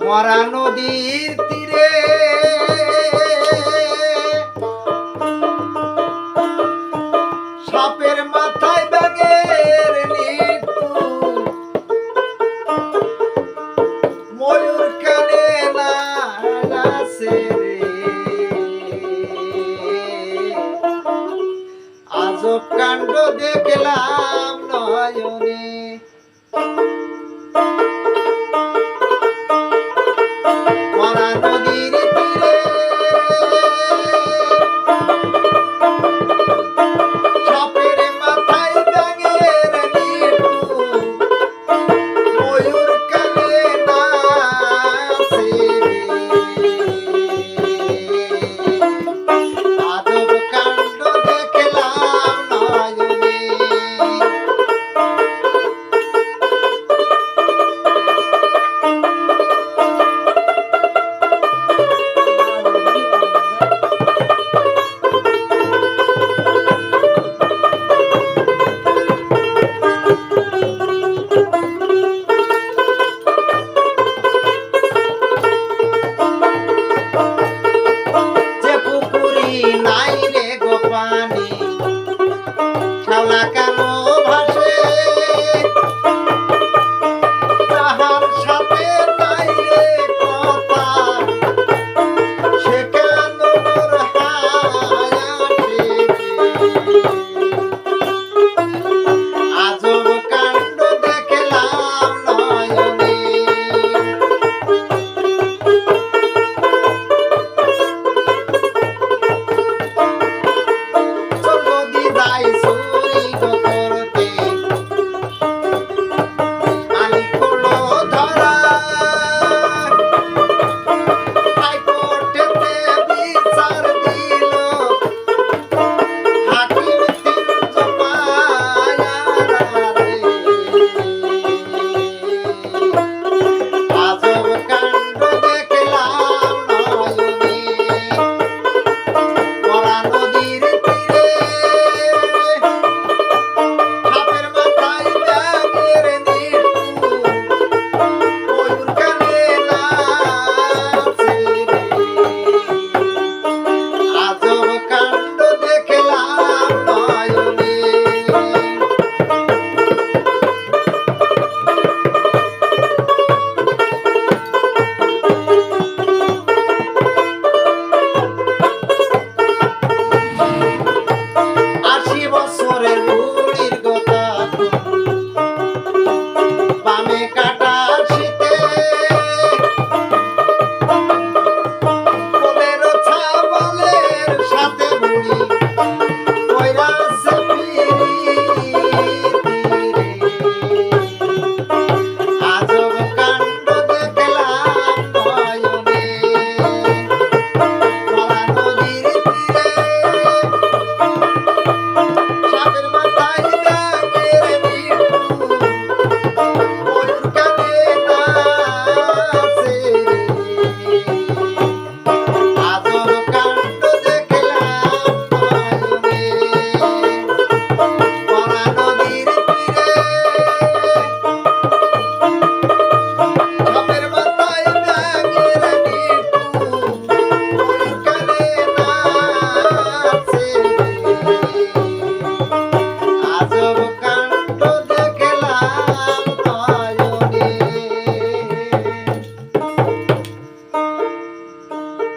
মরা নদীর তীরে। সাপের মাথায় ব্যাগের ময়ূর কানে না আজব কাণ্ড দেখলাম নয়নে। শাওলা কালো